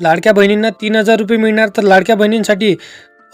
लाडक्या बहिणींना तीन हजार रुपये मिळणार तर लाडक्या बहिणींसाठी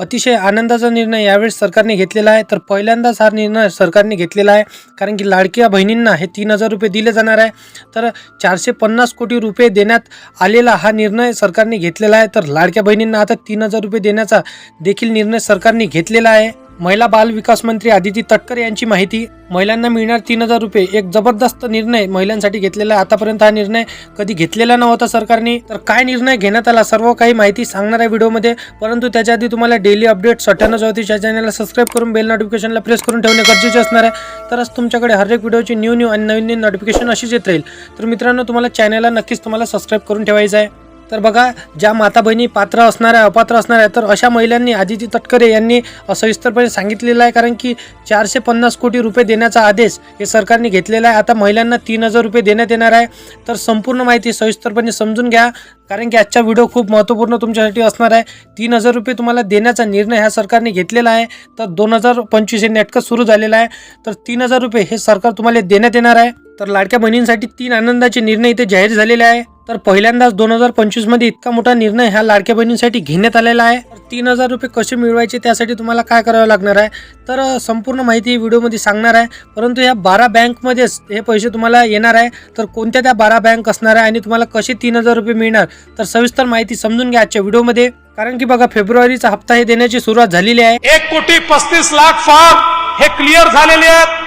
अतिशय आनंदाचा निर्णय यावेळेस सरकारने घेतलेला आहे. तर पहिल्यांदाच हा निर्णय सरकारने घेतलेला आहे. कारण की लाडक्या बहिणींना हे तीन हजार रुपये दिले जाणार आहे. तर चारशे पन्नास कोटी रुपये देण्यात आलेला हा निर्णय सरकारने घेतलेला आहे. तर लाडक्या बहिणींना आता तीन हजार रुपये देण्याचा देखील निर्णय सरकारने घेतलेला आहे. महिला बाल विकास मंत्री आदिती तटकर यांची माहिती महिलांना मिळणार तीन हजार रुपये. एक जबरदस्त निर्णय महिलांसाठी घेतलेला आहे. आतापर्यंत हा निर्णय कधी घेतलेला नव्हता सरकारने. तर काय निर्णय घेण्यात आला? सर्व काही माहिती सांगणार आहे व्हिडिओमध्ये. परंतु त्याच्या आधी तुम्हाला डेली अपडेट्स अठ्ठ्याण्णव चौतीस या चॅनलला सबस्क्राईब करून बेल नोटिफिकेशनला प्रेस करून ठेवणे गरजेचे असणार आहे. तरच तुमच्याकडे हर एक व्हिडिओची न्यू न्यू आणि नवीन नवीन नोटिफिकेशन अशीच येत राहील. तर मित्रांनो तुम्हाला चॅनलला नक्कीच तुम्हाला सबस्क्राईब करून ठेवायचं आहे. तर बघा ज्या माता बहिणी पात्र असणाऱ्या अपात्र असणाऱ्या तर अशा महिलांनी आदिती तटकरे यांनी सविस्तरपणे सांगितलेलं आहे कारण की चारशे पन्नास कोटी रुपये देण्याचा आदेश हे सरकारने घेतलेला आहे. आता महिलांना तीन हजार रुपये देण्यात येणार आहे. तर संपूर्ण माहिती सविस्तरपणे समजून घ्या कारण की आजचा व्हिडिओ खूप महत्त्वपूर्ण तुमच्यासाठी असणार आहे. तीन हजार रुपये तुम्हाला देण्याचा निर्णय ह्या सरकारने घेतलेला आहे. तर दोन हजार पंचवीस हे नेटकं सुरू झालेलं आहे. तर तीन हजार रुपये हे सरकार तुम्हाला देण्यात येणार आहे. तर लाडक्या बहिणींसाठी तीन आनंदाचे निर्णय इथे जाहीर झालेले आहे. तर पहिल्यांदाच दोन हजार पंचवीसमध्ये इतका मोठा निर्णय ह्या लाडक्या बहिणींसाठी घेण्यात आलेला आहे. तर तीन हजार रुपये कसे मिळवायचे त्यासाठी तुम्हाला काय करावं लागणार आहे? तर संपूर्ण माहिती व्हिडिओमध्ये सांगणार आहे. परंतु ह्या बारा बँकमध्येच हे पैसे तुम्हाला येणार आहे. तर कोणत्या त्या बारा बँक असणार आहे आणि तुम्हाला कसे तीन हजार रुपये मिळणार? तर सविस्तर माहिती समजून घ्या आजच्या व्हिडिओमध्ये. कारण की बघा फेब्रुवारीचा हप्ता हे देण्याची सुरुवात झालेली आहे. एक कोटी पस्तीस लाख फॉर्म हे क्लिअर झालेले आहेत.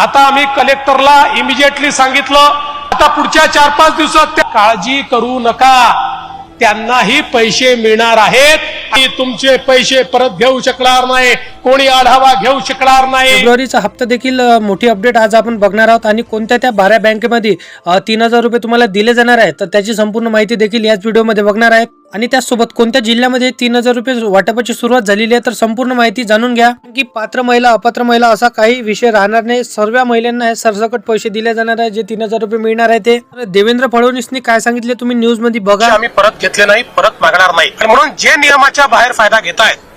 आता आम्ही कलेक्टरला इमिजिएटली सांगितलं आता पुढच्या चार पाच दिवसात त्या काळजी करू नका. त्यांनाही पैसे मिळणार आहेत. आणि तुमचे पैसे परत घेऊ शकणार नाही. कोणी आढावा घेऊ शकणार नाही. फेब्रुवारीचा हप्ता देखील मोठी अपडेट आज आपण बघणार आहोत. आणि कोणत्या त्या बारा बँकेमध्ये तीन हजार रुपये तुम्हाला दिले जाणार आहेत तर त्याची संपूर्ण माहिती देखील याच व्हिडिओमध्ये बघणार आहेत आणि त्यासोबत कोणत्या जिल्ह्यामध्ये तीन हजार रुपये वाटपाची सुरुवात झालेली आहे तर संपूर्ण माहिती जाणून घ्या. की पात्र महिला अपात्र महिला असा काही विषय राहणार नाही. सर्व महिलांना हे सरसकट पैसे दिले जाणार आहे जे तीन हजार रुपये मिळणार आहे ते. देवेंद्र फडणवीसनी काय सांगितले तुम्ही न्यूजमध्ये बघा आम्ही परत घेतले नाही परत मागणार नाही. म्हणून जे नियमाच्या बाहेर फायदा घेत आहेत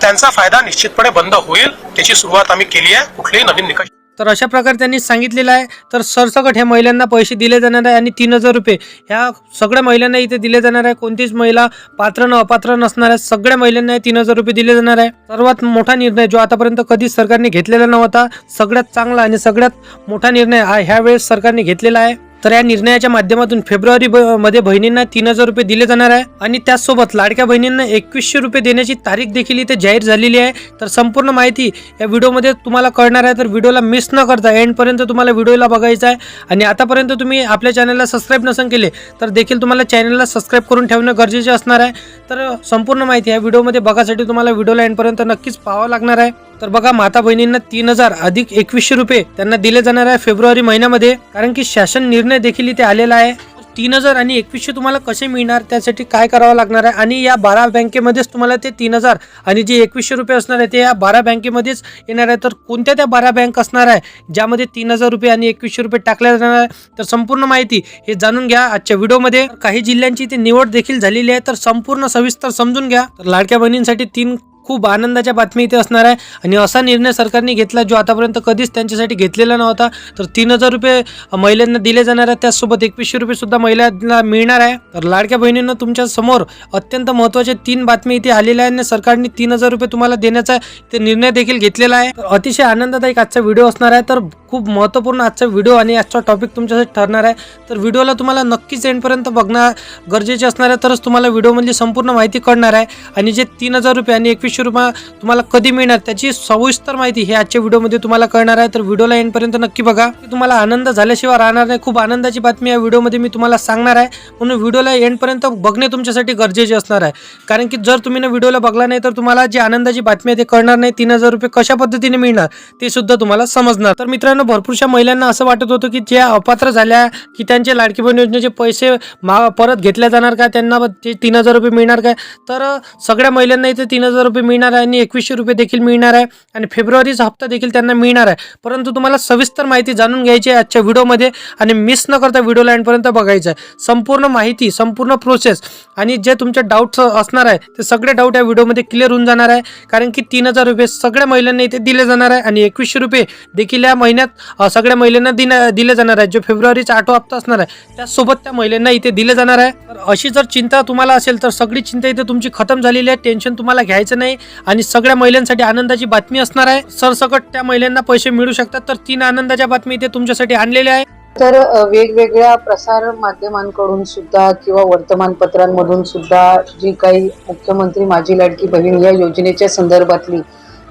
त्यांचा फायदा निश्चितपणे बंद होईल त्याची सुरुवात आम्ही केली आहे. कुठलेही नवीन निकष तर अशा प्रकारे त्यांनी सांगितलेलं आहे. तर सरसकट ह्या महिलांना पैसे दिले जाणार आहे आणि तीन हजार रुपये ह्या सगळ्या महिलांना इथे दिले जाणार आहे. कोणतीच महिला पात्र न अपात्र नसणार आहे. सगळ्या महिलांना तीन हजार रुपये दिले जाणार आहे. सर्वात मोठा निर्णय जो आतापर्यंत कधीच सरकारने घेतलेला नव्हता सगळ्यात चांगला आणि सगळ्यात मोठा निर्णय हा ह्या वेळेस सरकारने घेतलेला आहे. तर या निर्णयाच्या माध्यमातून फेब्रुवारी ब- मध्ये बहिणींना तीन हजार रुपये दिले जाणार आहे. आणि त्याचसोबत लाडक्या बहिणींना एकवीसशे रुपये देण्याची तारीख देखील इथे जाहीर झालेली आहे. तर संपूर्ण माहिती या व्हिडिओमध्ये तुम्हाला कळणार आहे. तर व्हिडिओला मिस न करता एंडपर्यंत तुम्हाला व्हिडिओला बघायचा आहे. आणि आतापर्यंत तुम्ही आपल्या चॅनलला सबस्क्राईब नसन केले तर देखील तुम्हाला चॅनलला सबस्क्राईब करून ठेवणं गरजेचे असणार आहे. तर संपूर्ण माहिती या व्हिडिओमध्ये बघासाठी तुम्हाला व्हिडिओला एंडपर्यंत नक्कीच पाहावं लागणार आहे. तर बघा माता बहिणींना तीन हजार अधिक एकवीसशे रुपये त्यांना दिले जाणार आहे फेब्रुवारी महिन्यामध्ये. कारण की शासन निर्णय देखील इथे आलेला आहे. तीन हजार आणि एकवीसशे तुम्हाला कसे मिळणार? त्यासाठी काय करावं लागणार आहे? आणि या बारा बँकेमध्येच तुम्हाला ते तीन हजार आणि जे एकवीसशे रुपये असणार आहे ते या बारा बँकेमध्येच येणार आहे. तर कोणत्या त्या बारा बँक असणार आहे ज्यामध्ये तीन हजार रुपये आणि एकवीसशे रुपये टाकल्या जाणार आहे? तर संपूर्ण माहिती हे जाणून घ्या आजच्या व्हिडिओमध्ये. काही जिल्ह्यांची ते निवड देखील झालेली आहे तर संपूर्ण सविस्तर समजून घ्या. तर लाडक्या बहिणींसाठी तीन खूप आनंदाच्या बातमी इथे असणार आहे. आणि असा निर्णय सरकारने घेतला जो आतापर्यंत कधीच त्यांच्यासाठी घेतलेला नव्हता. तर तीन हजार रुपये महिलांना दिले जाणार आहेत. त्याचसोबत एकवीसशे रुपयेसुद्धा महिलांना मिळणार आहे. तर लाडक्या बहिणींना तुमच्यासमोर अत्यंत महत्त्वाचे तीन बातमी इथे आलेल्या आहेत आणि सरकारने तीन हजार रुपये तुम्हाला देण्याचा ते निर्णय देखील घेतलेला आहे. अतिशय आनंददायक आजचा व्हिडिओ असणार आहे. तर खूप महत्त्वपूर्ण आजचा व्हिडिओ आणि आजचा टॉपिक तुमच्यासाठी ठरणार आहे. तर व्हिडिओला तुम्हाला नक्कीच एंडपर्यंत बघणं गरजेचे असणार आहे. तरच तुम्हाला व्हिडिओमधली संपूर्ण माहिती कळणार आहे. आणि जे तीन हजार रुपये आणि एकवीसशे रुपये तुम्हाला कधी मिळणार त्याची सविस्तर माहिती हे आजच्या व्हिडिओमध्ये तुम्हाला कळणार आहे. तर व्हिडिओला एंडपर्यंत नक्की बघा. की तुम्हाला आनंद झाल्याशिवाय राहणार नाही. खूप आनंदाची बातमी या व्हिडिओमध्ये मी तुम्हाला सांगणार आहे. म्हणून व्हिडिओला एंडपर्यंत बघणे तुमच्यासाठी गरजेचे असणार आहे. कारण की जर तुम्ही ना व्हिडिओला बघला नाही तर तुम्हाला जी आनंदाची बातमी आहे ते कळणार नाही. तीन हजार रुपये कशा पद्धतीने मिळणार ते सुद्धा तुम्हाला समजणार. तर मित्रांनो भरपूरशा महिलांना असं वाटत होतं की ज्या अपात्र झाल्या की त्यांचे लाडकी बहीण योजनेचे पैसे मा परत घेतले जाणार का? त्यांना ते तीन हजार रुपये मिळणार काय? तर सगळ्या महिलांना इथे तीन हजार रुपये मिळणार आहे आणि एकवीसशे रुपये देखील मिळणार आहे आणि फेब्रुवारीचा हप्ता देखील त्यांना मिळणार आहे. परंतु तुम्हाला सविस्तर माहिती जाणून घ्यायची आहे आजच्या व्हिडिओमध्ये आणि मिस न करता व्हिडिओला एंडपर्यंत बघायचं आहे. संपूर्ण माहिती संपूर्ण प्रोसेस आणि जे तुमचे डाऊट्स असणार आहे ते सगळे डाऊट या व्हिडिओमध्ये क्लिअर होऊन जाणार आहे. कारण की तीन हजार रुपये सगळ्या महिलांना इथे दिले जाणार आहे आणि एकवीसशे रुपये देखील या महिन्यात सगळ्या महिलांना दिना दिले जाणार आहे. जो फेब्रुवारीचा आठवा हप्ता असणार आहे त्यासोबत त्या महिलांना इथे दिले जाणार आहे. तर अशी जर चिंता तुम्हाला असेल तर सगळी चिंता इथे तुमची खतम झालेली आहे. टेन्शन तुम्हाला घ्यायचं नाही. आणि सगळ्या महिलांसाठी आनंदाची बातमी असणार आहे. सरसकट त्या महिलांना पैसे मिळू शकतात. तर तीन आनंदाच्या बातमी इथे तुमच्यासाठी आणलेल्या आहे तर वेगवेगळ्या प्रसार माध्यमांकडून सुद्धा किंवा वर्तमानपत्रांमधून सुद्धा जी काही मुख्यमंत्री माझी लाडकी बहीण या योजनेच्या संदर्भातली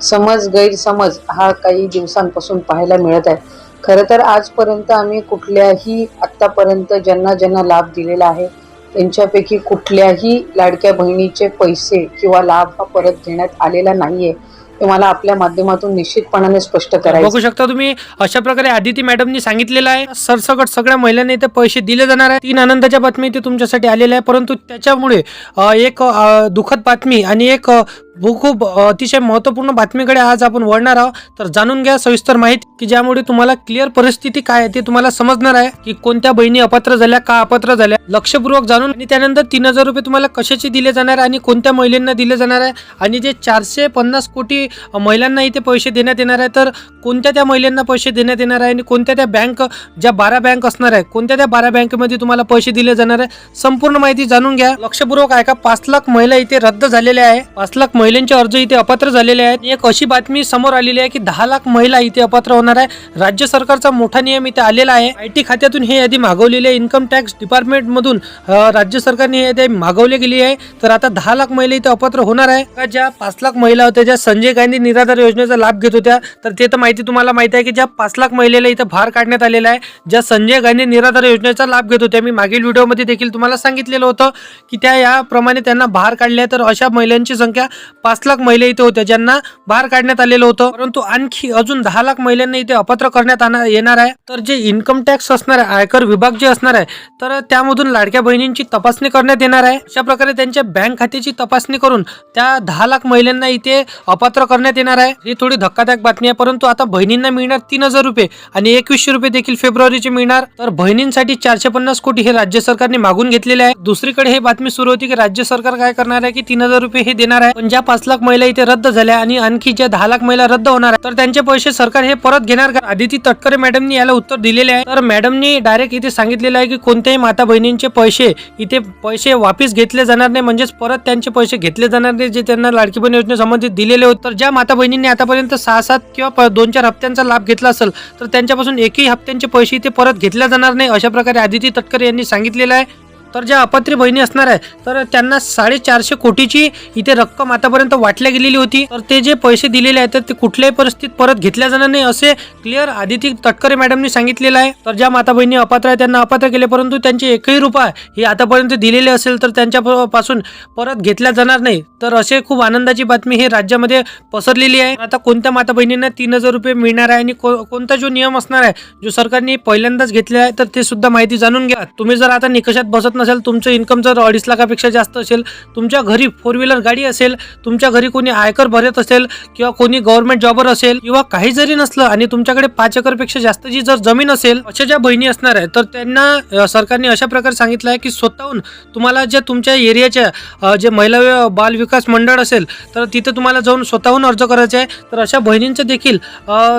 समज गैरसमज हा काही दिवसांपासून पाहायला मिळत आहे. खरं तर आजपर्यंत आम्ही कुठल्याही आत्तापर्यंत ज्यांना ज्यांना लाभ दिलेला आहे त्यांच्यापैकी कुठल्याही लाडक्या बहिणीचे पैसे किंवा लाभ हा परत घेण्यात आलेला नाहीये हे मला आपल्या माध्यमातून निश्चितपणाने स्पष्ट करायचं. बघू शकता तुम्ही अशा प्रकारे आदिती मॅडमनी सांगितलेलं आहे सरसकट सगळ्या महिलांना इथे पैसे दिले जाणार आहे. तीन आनंदाच्या बातमी इथे तुमच्यासाठी आलेल्या आहे परंतु त्याच्यामुळे एक दुःखद बातमी आणि एक भू- खूप अतिशय महत्त्वपूर्ण बातमीकडे आज आपण वळणार आहोत. तर जाणून घ्या सविस्तर माहिती की ज्यामुळे तुम्हाला क्लिअर परिस्थिती काय आहे ते तुम्हाला समजणार आहे की कोणत्या बहिणी अपात्र झाल्या का अपात्र झाल्या. लक्षपूर्वक जाणून आणि त्यानंतर तीन हजार रुपये तुम्हाला कशाचे दिले जाणार आहे आणि कोणत्या महिलांना दिले जाणार आहे. आणि जे चारशे पन्नास कोटी महिलांना इथे पैसे देण्यात येणार आहे तर कोणत्या त्या महिलांना पैसे देण्यात येणार आहे आणि कोणत्या त्या बँक ज्या बारा बँक असणार आहे कोणत्या त्या बारा बँकेमध्ये तुम्हाला पैसे दिले जाणार आहे. संपूर्ण माहिती जाणून घ्या. लक्षपूर्वक ऐका पाच लाख महिला इथे रद्द झालेल्या आहे. पाच लाख महिलांचे अर्ज इथे अपात्र झालेले आहेत. एक अशी बातमी समोर आलेली आहे की दहा लाख महिला इथे अपात्र होणार आहे. राज्य सरकारचा मोठा नियम इथे आलेला आहे. आय टी खात्यातून हे यादी मागवलेली आहे. इन्कम टॅक्स डिपार्टमेंट मधून राज्य सरकारने हे यादी मागवली गेली आहे. तर आता दहा लाख महिला इथे अपात्र होणार आहे. का ज्या पाच लाख महिला होत्या ज्या संजय गांधी निराधार योजनेचा लाभ घेत होत्या तर ते तर माहिती तुम्हाला माहिती आहे की ज्या पाच लाख महिलेला इथं भार काढण्यात आलेला आहे ज्या संजय गांधी निराधार योजनेचा लाभ घेत होत्या. मी मागील व्हिडिओमध्ये देखील तुम्हाला सांगितलेलं होतं की त्या याप्रमाणे त्यांना भार काढल्या तर अशा महिलांची संख्या पाच लाख महिला इथे होत्या ज्यांना बाहेर काढण्यात आलेलं होतं. परंतु आणखी अजून दहा लाख महिलांना इथे अपत्र करण्यात आणा- येणार आहे. तर जे इन्कम टॅक्स असणार आहे आयकर विभाग जे असणार आहे तर त्यामधून लाडक्या बहिणींची तपासणी करण्यात येणार आहे. अशा प्रकारे त्यांच्या बँक खात्याची तपासणी करून त्या दहा लाख महिलांना इथे अपात्र करण्यात येणार आहे. ही थोडी धक्कादायक बातमी आहे परंतु आता बहिणींना मिळणार तीन हजार रुपये आणि एकवीसशे रुपये देखील फेब्रुवारीचे मिळणार. तर बहिणींसाठी चारशे पन्नास कोटी हे राज्य सरकारने मागून घेतलेले आहे. दुसरीकडे ही बातमी सुरू होती की राज्य सरकार काय करणार आहे की तीन हजार रुपये हे देणार आहे. पण ज्या पाच लाख महिला इथे रद्द झाल्या आणि आणखी ज्या दहा लाख महिला रद्द होणार आहे तर त्यांचे पैसे सरकार हे परत घेणार का? आदिती तटकरे मॅडमनी याला उत्तर दिलेले आहे. तर मॅडमनी डायरेक्ट इथे सांगितलेलं आहे की कोणत्याही माता बहिणींचे पैसे इथे पैसे वापस घेतले जाणार नाही म्हणजेच परत त्यांचे पैसे घेतले जाणार नाही जे त्यांना लाडकी बहीण योजनेसंबंधित दिलेले होते. तर ज्या माता बहिणींनी आतापर्यंत सहा सात किंवा प- दोन चार हप्त्यांचा लाभ घेतला असेल तर त्यांच्यापासून एकही हप्त्यांचे पैसे इथे परत घेतले जाणार नाही अशा प्रकारे आदिती तटकरे यांनी सांगितलेलं आहे. तर ज्या अपात्री बहिणी असणार आहे तर त्यांना साडेचारशे कोटीची इथे रक्कम आतापर्यंत वाटल्या गेलेली होती. तर ते जे पैसे दिलेले आहेत तर ते कुठल्याही परिस्थितीत परत घेतल्या जाणार नाही असे क्लिअर आदिती तटकरे मॅडमनी सांगितलेलं आहे. तर ज्या माता बहिणी अपात्र आहे त्यांना अपात्र केले परंतु त्यांचे एकही रुपया हे आतापर्यंत दिलेले असेल तर त्यांच्या पासून परत घेतल्या जाणार नाही. तर असे खूप आनंदाची बातमी हे राज्यामध्ये पसरलेली आहे. आता कोणत्या माता बहिणींना तीन हजार रुपये मिळणार आहे आणि को- कोणता जो नियम असणार आहे जो सरकारने पहिल्यांदाच घेतलेला आहे तर ते सुद्धा माहिती जाणून घ्या. तुम्ही जर आता निकषात बसत नसेल तुमचं इन्कम जर अडीच लाखापेक्षा जास्त असेल तुमच्या घरी फोर व्हीलर गाडी असेल तुमच्या घरी कोणी आयकर भरत असेल किंवा कोणी गव्हर्नमेंट जॉबर असेल किंवा काही जरी नसलं आणि तुमच्याकडे पाच एकरपेक्षा जास्तची जर जमीन असेल अशा ज्या बहिणी असणार आहे तर त्यांना सरकारने अशा प्रकारे सांगितलं आहे की स्वतःहून तुम्हाला ज्या तुमच्या एरियाच्या जे महिला बाल विकास मंडळ असेल तर तिथे तुम्हाला जाऊन स्वतःहून अर्ज करायचा आहे. तर अशा बहिणींचं देखील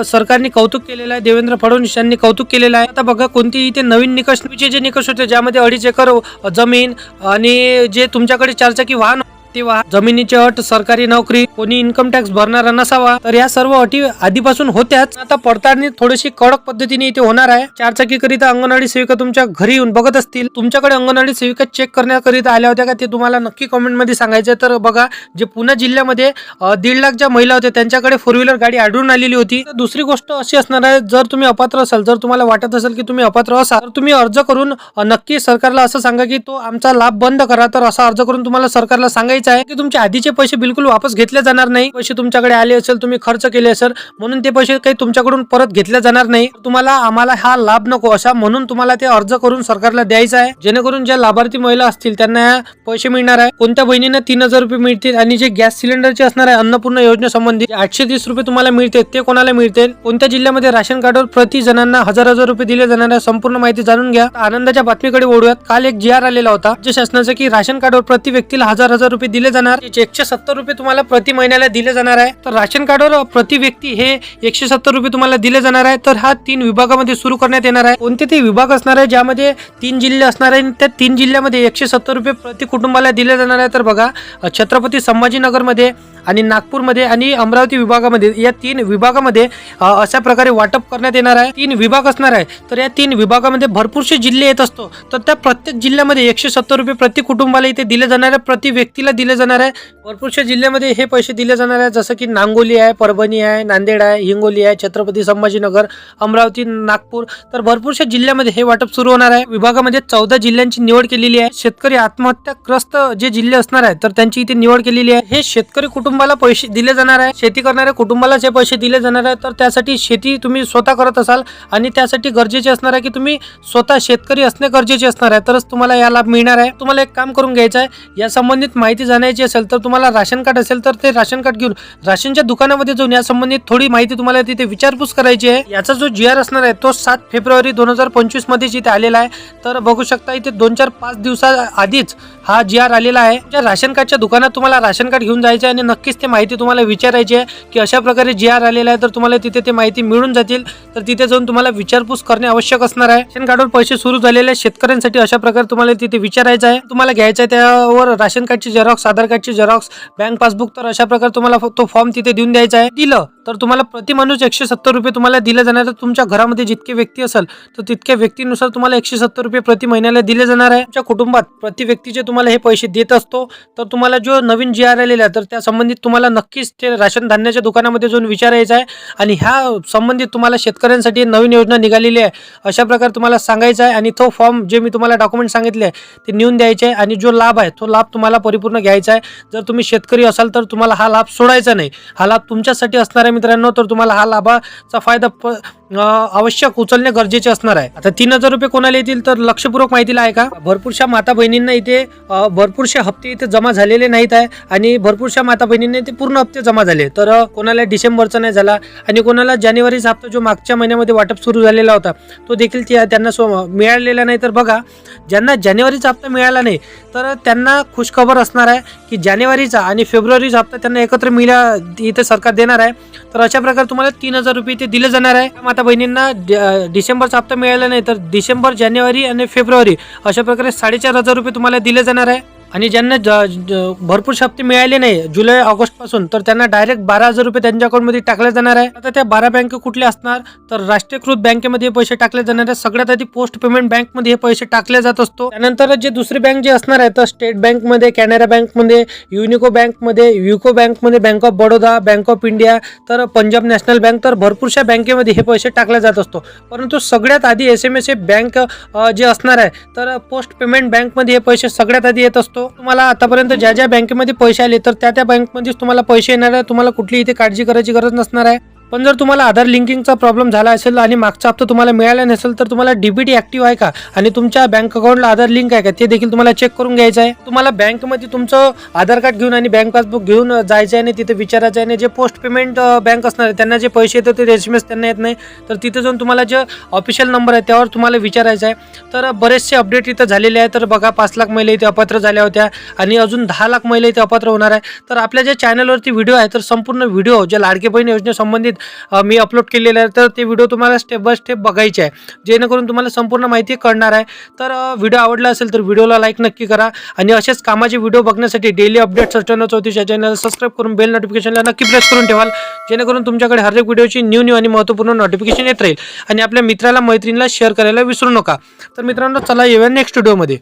सरकारने कौतुक केलेलं आहे देवेंद्र फडणवीस यांनी कौतुक केलेलं आहे. आता बघा कोणती इथे नवीन निकषचे जे निकष होते ज्यामध्ये अडीच एकर जमीन आणि जे तुमच्याकडे चारचाकी वाहन ते वाहन जमिनीची अट सरकारी नोकरी कोणी इन्कम टॅक्स भरणारा नसावा तर या सर्व अटी आधीपासून होत्याच. आता पडताळणी थोडीशी कडक पद्धतीने इथे होणार आहे. चारचाकी करिता अंगणवाडी सेविका तुमच्या घरी येऊन बघत असतील. तुमच्याकडे अंगणवाडी सेविका चेक करण्याकरिता आल्या होत्या का ते तुम्हाला नक्की कमेंटमध्ये सांगायचं तर बघा जे पुणे जिल्ह्यामध्ये दीड लाख ज्या महिला होत्या त्यांच्याकडे फोर व्हीलर गाडी आढळून आलेली होती. दुसरी गोष्ट अशी असणार आहे जर तुम्ही अपात्र असाल जर तुम्हाला वाटत असेल की तुम्ही अपात्र असाल तर तुम्ही अर्ज करून नक्की सरकारला असं सांगा की तो आमचा लाभ बंद करा. तर असा अर्ज करून तुम्हाला सरकारला सांगायचं आहे की तुमचे आधीचे पैसे बिलकुल वापस घेतले जाणार नाही. पैसे तुमच्याकडे आले असेल तुम्ही खर्च केले असेल म्हणून ते पैसे काही तुमच्याकडून परत घेतले जाणार नाही. तुम्हाला आम्हाला हा लाभ नको असा म्हणून तुम्हाला ते अर्ज करून सरकारला द्यायचा आहे. जेणेकरून ज्या लाभार्थी महिला असतील त्यांना पैसे मिळणार आहे. कोणत्या बहिणींना तीन हजार रुपये मिळतील आणि जे गॅस सिलेंडरचे असणार आहे अन्नपूर्ण योजनेसंबंधी आठशे तीस रुपये तुम्हाला मिळते ते कोणाला मिळतील? कोणत्या जिल्ह्यामध्ये राशन कार्डवर प्रति जणांना हजार हजार रुपये दिले जाणार आहे संपूर्ण माहिती जाणून घ्या. आनंदाच्या बातमीकडे ओढूयात काल एक जी आर आलेला होता. राज्य शासनाचा की राशन कार्डवर प्रति व्यक्तीला हजार हजार रुपये दिले जाणार. एकशे सत्तर रुपये तुम्हाला प्रति महिन्याला दिले जाणार आहे. तर राशन कार्डवर प्रति व्यक्ती हे एकशे सत्तर रुपये तुम्हाला दिले जाणार आहे. तर हा तीन विभागामध्ये सुरू करण्यात येणार आहे. कोणते ते विभाग असणार आहे? ज्यामध्ये तीन जिल्हे असणार आहे आणि त्या तीन जिल्ह्यामध्ये एकशे सत्तर रुपये प्रति कुटुंबाला दिले जाणार आहे. तर बघा छत्रपती संभाजीनगरमध्ये आणि नागपूरमध्ये आणि अमरावती विभागामध्ये या तीन विभागामध्ये अशा प्रकारे वाटप करण्यात येणार आहे. तीन विभाग असणार आहे. तर या तीन विभागामध्ये भरपूरसे जिल्हे येत असतो. तर त्या प्रत्येक जिल्ह्यामध्ये एकशे सत्तर रुपये प्रति कुटुंबाला इथे दिले जाणार आहे. प्रति व्यक्तीला दिले जाणार आहे. भरपूरशा जिल्ह्यामध्ये हे पैसे दिले जाणार आहे. जसं की नांगोली आहे परभणी आहे नांदेड आहे हिंगोली आहे छत्रपती संभाजीनगर अमरावती नागपूर. तर भरपूरशा जिल्ह्यामध्ये हे वाटप सुरू होणार आहे. विभागामध्ये चौदा जिल्ह्यांची निवड केलेली आहे. शेतकरी आत्महत्याग्रस्त जे जिल्हे असणार आहेत तर त्यांची इथे निवड केलेली आहे. हे शेतकरी कुटुंब कुटुंबाला पैसे दिले जाणार आहे शेती करणाऱ्या कुटुंबालाच हे पैसे दिले जाणार आहे तर त्यासाठी शेती तुम्ही स्वतः करत असाल आणि त्यासाठी गरजेचे असणार आहे की तुम्ही स्वतः शेतकरी असणे गरजेचे असणार आहे. तरच तुम्हाला या लाभ मिळणार आहे. तुम्हाला एक काम करून घ्यायचं आहे. या संबंधित माहिती जाण्याची असेल तर तुम्हाला राशन कार्ड असेल तर ते राशन कार्ड घेऊन राशनच्या दुकानामध्ये जाऊन या संबंधित थोडी माहिती तुम्हाला तिथे विचारपूस करायची आहे. याचा जो जी आर असणार आहे तो सात फेब्रुवारी दोन हजार पंचवीसमध्ये जिथे आलेला आहे. तर बघू शकता इथे दोन चार पाच दिवसा आधीच हा जी आर आलेला आहे. राशन कार्डच्या दुकानात तुम्हाला राशन कार्ड घेऊन जायचं आहे आणि नक्की नक्कीच ते माहिती तुम्हाला विचारायची आहे की अशा प्रकारे जी आर आलेला आहे तर तुम्हाला तिथे ते माहिती मिळून जातील. तर तिथे जाऊन तुम्हाला विचारपूस करणे आवश्यक असणार आहे. राशन कार्डवर पैसे सुरू झालेले शेतकऱ्यांसाठी अशा प्रकारे तुम्हाला तिथे विचारायचं आहे. तुम्हाला घ्यायचं आहे त्यावर राशन कार्डची झेरॉक्स आधार कार्डची झेरॉक्स बँक पासबुक तर अशा प्रकारे तुम्हाला तो फॉर्म तिथे देऊन द्यायचा आहे. दिलं तर तुम्हाला प्रति माणूस एकशे सत्तर रुपये तुम्हाला दिले जाणार तर तुमच्या घरामध्ये जितके व्यक्ती असेल तर तितक्या व्यक्तीनुसार तुम्हाला एकशे सत्तर रुपये प्रति महिन्याला दिले जाणार आहे. तुमच्या कुटुंबात प्रति व्यक्तीचे तुम्हाला हे पैसे देत असतो तर तुम्हाला जो नवीन जी आर आलेला आहे तर त्या संबंधित तुम्हाला नक्कीच ते राशन धान्याच्या दुकानामध्ये जाऊन विचारायचं आहे आणि ह्या संबंधित तुम्हाला शेतकऱ्यांसाठी नवीन योजना निघालेली आहे. अशा प्रकारे तुम्हाला सांगायचं आहे आणि तो फॉर्म जे मी तुम्हाला डॉक्युमेंट सांगितले आहे ते नेऊन द्यायचे आहे आणि जो लाभ आहे तो लाभ तुम्हाला परिपूर्ण घ्यायचा आहे. जर तुम्ही शेतकरी असाल तर तुम्हाला हा लाभ सोडायचा नाही. हा लाभ तुमच्यासाठी असणार आहे मित्रांनो तर तुम्हाला हा लाभाचा फायदा प आवश्यक उचलणे गरजेचे असणार आहे. आता तीन हजार रुपये कोणाला येतील तर लक्षपूर्वक माहितीला आहे का? भरपूरशा माता बहिणींना इथे भरपूरशे हप्ते इथे जमा झालेले नाहीत आहे आणि भरपूरशा माता बहिणींना इथे पूर्ण हप्ते जमा झाले. तर कोणाला डिसेंबरचा नाही झाला आणि कोणाला जानेवारीचा हप्ता जो मागच्या महिन्यामध्ये वाटप सुरू झालेला होता तो देखील त्या- त्यांना सो मिळालेला नाही. तर बघा ज्यांना जानेवारीचा हप्ता मिळाला नाही तर त्यांना खुशखबर असणार आहे की जानेवारीचा आणि फेब्रुवारीचा हप्ता त्यांना एकत्र मिळा इथे सरकार देणार आहे. तर अशा प्रकारे तुम्हाला तीन हजार रुपये इथे दिले जाणार आहे. माता बहिणींना डि- डिसेंबरचा हप्ता मिळाला नाही तर डिसेंबर जानेवारी आणि फेब्रुवारी अशा प्रकारे साडेचार हजार रुपये तुम्हाला दिले जाणार आहे. आणि ज्यांना ज- ज- भरपूर हप्ते मिळाले नाही जुलै ऑगस्टपासून तर त्यांना डायरेक्ट बारा हजार रुपये त्यांच्या अकाउंटमध्ये टाकले जाणार आहे. आता त्या बारा बँक कुठल्या असणार? तर राष्ट्रीयकृत बँकेमध्ये पैसे टाकले जाणार आहे सगळ्यात आधी पोस्ट पेमेंट बँकमध्ये हे पैसे टाकले जात असतो. त्यानंतर जे दुसरी बँक जे असणार आहे तर स्टेट बँकमध्ये कॅनरा बँकमध्ये युनिको बँकमध्ये युको बँकमध्ये bank of Baroda bank of India तर पंजाब नॅशनल बँक तर भरपूरशा बँकेमध्ये हे पैसे टाकले जात असतो. परंतु सगळ्यात आधी S M S A bank जे असणार आहे तर पोस्ट पेमेंट बँकमध्ये हे पैसे सगळ्यात आधी येत असतो. तुम्हाला आतापर्यंत ज्या ज्या बँकेमध्ये पैसे आले तर त्या त्या बँकमध्येच तुम्हाला पैसे येणार आहे. तुम्हाला कुठली इथे काळजी करायची गरज नसणार आहे. पण जर तुम्हाला आधार लिंकिंगचा प्रॉब्लेम झाला असेल आणि मागचा हप्ता तुम्हाला मिळाला नसेल तर तुम्हाला डीबीटी ऍक्टिव्ह आहे का? आणि तुमच्या बँक अकाउंटला आधार लिंक आहे का? ते देखील तुम्हाला चेक करून घ्यायचं आहे. तुम्हाला बँकमध्ये तुमचं आधार कार्ड घेऊन आणि बँक पासबुक घेऊन जायचं आहे आणि तिथे विचारायचं आहे आणि जे पोस्ट पेमेंट बँक असणार आहे त्यांना जे पैसे येतात ते एस एम एस त्यांना येत नाही. तर तिथे जाऊन तुम्हाला जे ऑफिशियल नंबर आहे त्यावर तुम्हाला विचारायचं आहे. तर बरेचसे अपडेट इथं झालेले आहे तर बघा पाच लाख महिला इथे अपात्र झाल्या होत्या आणि अजून दहा लाख महिला इथे अपात्र होणार आहे. तर आपल्या ज्या चॅनलवरती व्हिडिओ आहे तर संपूर्ण व्हिडिओ जे लाडके बहीण योजनेसंबंधित मी अपलोड केलेलं आहे. तर ते व्हिडिओ तुम्हाला स्टेप बाय स्टेप बघायचे आहे. जेणेकरून तुम्हाला संपूर्ण माहिती कळणार आहे. तर व्हिडिओ आवडला असेल तर व्हिडिओला लाईक नक्की करा. आणि असेच कामाचे व्हिडिओ बघण्यासाठी डेली अपडेट्स अठ्ठ्याण्णव चौतीस या चॅनलला सबस्क्राईब करून बेल नोटिफिकेशनला नक्की प्रेस करून ठेवाल. जेणेकरून तुमच्याकडे हर एक व्हिडिओची न्यू न्यू आणि महत्त्वपूर्ण नोटिफिकेशन येत राहील. आणि आपल्या मित्राला मैत्रिणीला शेअर करायला विसरू नका. तर मित्रांनो चला येऊया नेक्स्ट व्हिडिओमध्ये